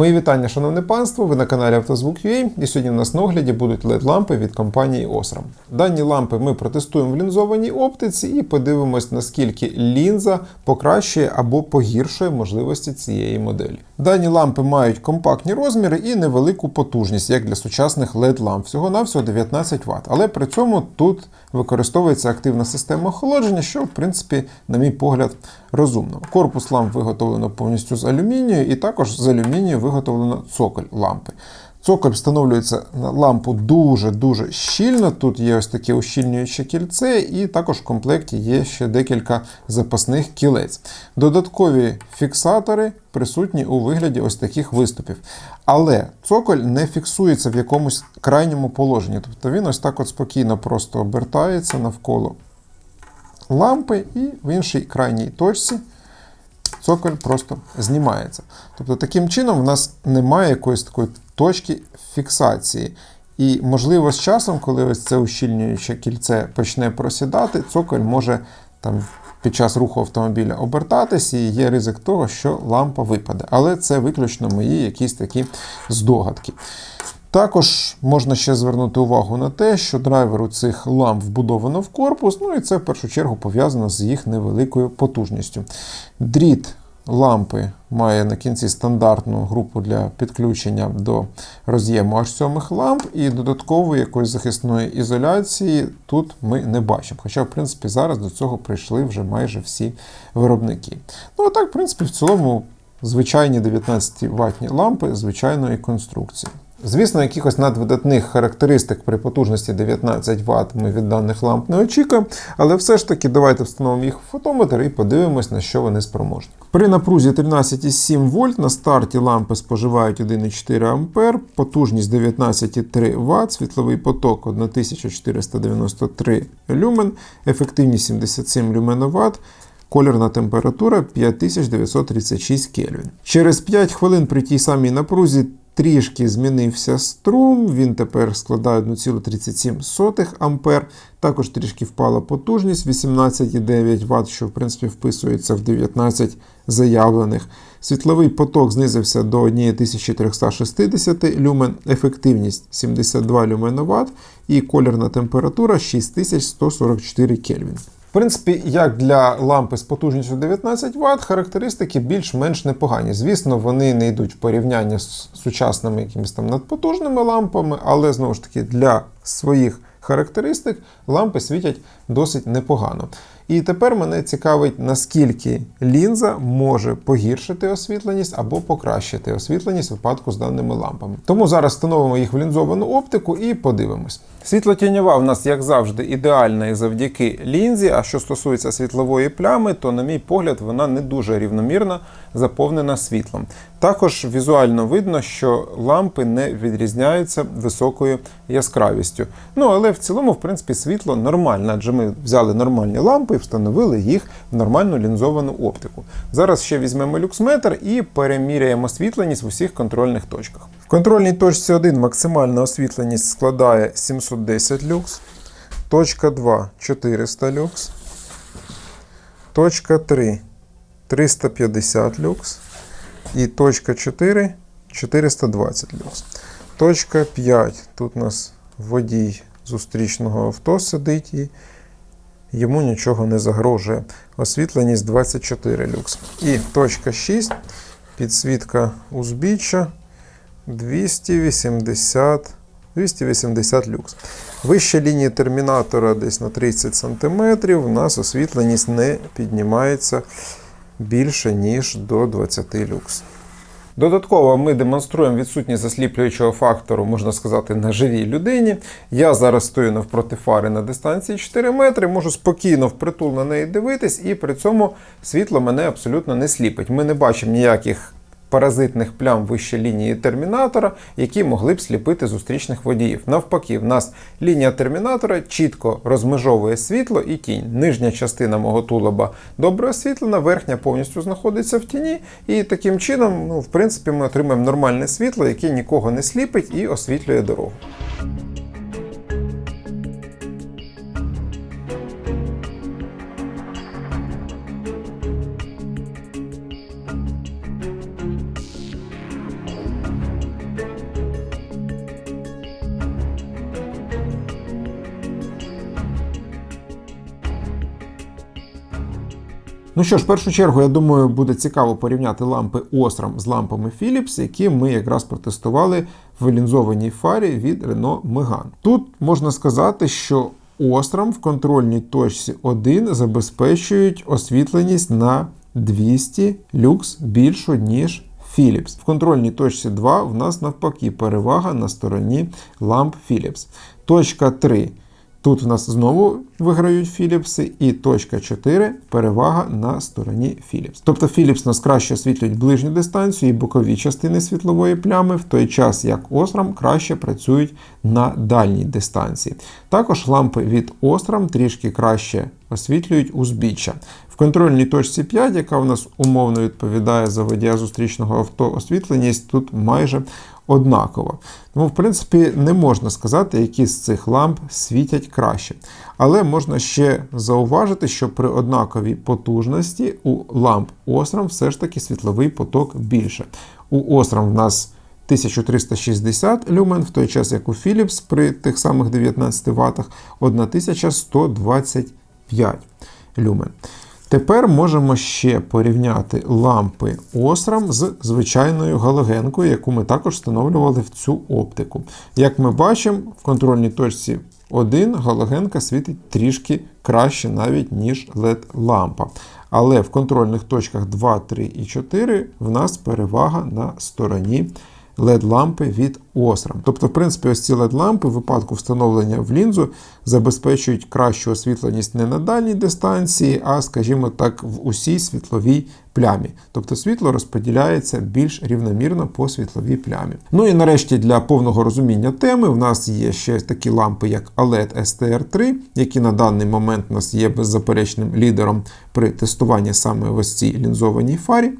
Мої вітання, шановне панство. Ви на каналі Автозвук.ua і сьогодні у нас на огляді будуть LED-лампи від компанії Osram. Дані лампи ми протестуємо в лінзованій оптиці і подивимось, наскільки лінза покращує або погіршує можливості цієї моделі. Дані лампи мають компактні розміри і невелику потужність, як для сучасних LED-ламп, всього-навсього 19 Вт. Але при цьому тут використовується активна система охолодження, що в принципі, на мій погляд, розумно. Корпус ламп виготовлено повністю з алюмінію, і також з алюмінію виготовлено цоколь лампи. Цоколь встановлюється на лампу дуже-дуже щільно. Тут є ось таке ущільнююче кільце, і також в комплекті є ще декілька запасних кілець. Додаткові фіксатори присутні у вигляді ось таких виступів. Але цоколь не фіксується в якомусь крайньому положенні. Тобто він ось так от спокійно просто обертається навколо лампи, і в іншій крайній точці цоколь просто знімається. Тобто, таким чином, в нас немає якоїсь такої точки фіксації. І, можливо, з часом, коли ось це ущільнююче кільце почне просідати, цоколь може там під час руху автомобіля обертатись, і є ризик того, що лампа випаде. Але це виключно мої якісь такі здогадки. Також можна ще звернути увагу на те, що драйвер у цих ламп вбудовано в корпус, ну і це в першу чергу пов'язано з їх невеликою потужністю. Дріт лампи має на кінці стандартну групу для підключення до роз'єму аж 7 ламп, і додаткової якоїсь захисної ізоляції тут ми не бачимо. Хоча, в принципі, зараз до цього прийшли вже майже всі виробники. Ну, а так, в принципі, в цілому звичайні 19 ватні лампи звичайної конструкції. Звісно, якихось надвидатних характеристик при потужності 19 Вт ми від даних ламп не очікуємо, але все ж таки давайте встановимо їх в фотометр і подивимось, на що вони спроможні. При напрузі 13,7 вольт на старті лампи споживають 1,4 А, потужність 19,3 Вт, світловий поток 1493 люмен, ефективність 77 люменоват. Колірна температура 5936 Кельвін. Через 5 хвилин при тій самій напрузі трішки змінився струм, він тепер складає 1,37 А. Також трішки впала потужність 18,9 Вт, що в принципі вписується в 19 заявлених. Світловий поток знизився до 1360 люмен, ефективність 72 люменоват і колірна температура 6144 Кельвін. В принципі, як для лампи з потужністю 19 Вт, характеристики більш-менш непогані. Звісно, вони не йдуть в порівняння з сучасними якимись там надпотужними лампами, але знову ж таки для своїх характеристик лампи світять досить непогано. І тепер мене цікавить, наскільки лінза може погіршити освітленість або покращити освітленість в випадку з даними лампами. Тому зараз встановимо їх в лінзовану оптику і подивимось. Світлотіньова в нас, як завжди, ідеальна і завдяки лінзі. А що стосується світлової плями, то, на мій погляд, вона не дуже рівномірно заповнена світлом. Також візуально видно, що лампи не відрізняються високою яскравістю. Ну, але в цілому, в принципі, світло нормальне, адже ми взяли нормальні лампи встановили їх в нормальну лінзовану оптику. Зараз ще візьмемо люксметр і переміряємо освітленість в усіх контрольних точках. В контрольній точці 1 максимальна освітленість складає 710 люкс, точка 2 400 люкс, точка 3 350 люкс. І точка 4 420 люкс. Точка 5. Тут у нас водій зустрічного авто сидить і йому нічого не загрожує. Освітленість 24 люкс. І точка 6. Підсвітка узбіччя 280 280 люкс. Вище лінії термінатора десь на 30 см. У нас освітленість не піднімається більше, ніж до 20 люкс. Додатково ми демонструємо відсутність засліплюючого фактору, можна сказати, на живій людині. Я зараз стою навпроти фари на дистанції 4 метри, можу спокійно впритул на неї дивитись, і при цьому світло мене абсолютно не сліпить. Ми не бачимо ніяких паразитних плям вище лінії термінатора, які могли б сліпити зустрічних водіїв. Навпаки, в нас лінія термінатора чітко розмежовує світло і тінь. Нижня частина мого тулуба добре освітлена, верхня повністю знаходиться в тіні. І таким чином, ну, в принципі, ми отримаємо нормальне світло, яке нікого не сліпить і освітлює дорогу. Ну що ж, в першу чергу, я думаю, буде цікаво порівняти лампи Osram з лампами Philips, які ми якраз протестували в лінзованій фарі від Renault Megane. Тут можна сказати, що Osram в контрольній точці 1 забезпечують освітленість на 200 люкс більшу, ніж Philips. В контрольній точці 2 в нас навпаки перевага на стороні ламп Philips. Точка 3. Тут в нас знову виграють Philips, і точка 4 перевага на стороні Philips. Тобто Philips нас краще освітлюють ближню дистанцію і бокові частини світлової плями, в той час як Osram краще працюють на дальній дистанції. Також лампи від Osram трішки краще освітлюють узбіччя. В контрольній точці 5, яка в нас умовно відповідає за водія зустрічного авто, освітленість тут майже однакова. Тому, в принципі, не можна сказати, які з цих ламп світять краще. Але можна ще зауважити, що при однаковій потужності у ламп Osram все ж таки світловий поток більше. У Osram в нас 1360 люмен, в той час як у Philips при тих самих 19 Вт 1125 люмен. Тепер можемо ще порівняти лампи Osram з звичайною галогенкою, яку ми також встановлювали в цю оптику. Як ми бачимо, в контрольній точці 1 галогенка світить трішки краще навіть, ніж LED-лампа. Але в контрольних точках 2, 3 і 4 в нас перевага на стороні LED-лампи від Osram. Тобто, в принципі, ось ці LED-лампи в випадку встановлення в лінзу забезпечують кращу освітленість не на дальній дистанції, а, скажімо так, в усій світловій плямі. Тобто світло розподіляється більш рівномірно по світловій плямі. Ну і нарешті для повного розуміння теми в нас є ще такі лампи, як OLED STR3, які на даний момент у нас є беззаперечним лідером при тестуванні саме в ось цій лінзованій фарі.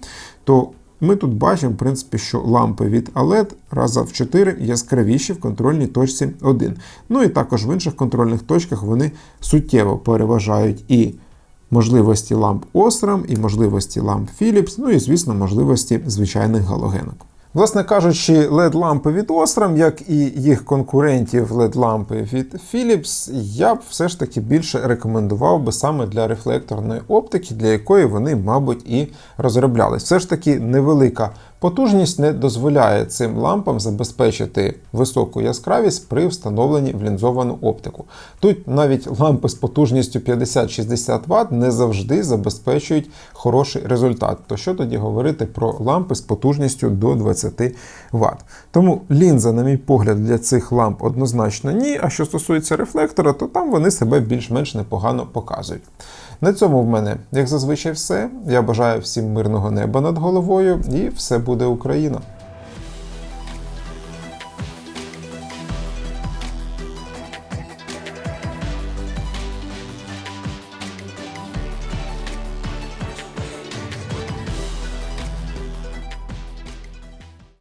То ми тут бачимо, в принципі, що лампи від OLED раза в 4 яскравіші в контрольній точці 1. Ну і також в інших контрольних точках вони суттєво переважають і можливості ламп Osram, і можливості ламп Philips, ну і, звісно, можливості звичайних галогенок. Власне кажучи, LED-лампи від Osram, як і їх конкурентів LED-лампи від Philips, я б все ж таки більше рекомендував би саме для рефлекторної оптики, для якої вони, мабуть, і розроблялись. Все ж таки невелика потужність не дозволяє цим лампам забезпечити високу яскравість при встановленні в лінзовану оптику. Тут навіть лампи з потужністю 50-60 Вт не завжди забезпечують хороший результат. То що тоді говорити про лампи з потужністю до 20 Вт? Тому лінза, на мій погляд, для цих ламп однозначно ні. А що стосується рефлектора, то там вони себе більш-менш непогано показують. На цьому в мене, як зазвичай, все. Я бажаю всім мирного неба над головою і все буде Україна!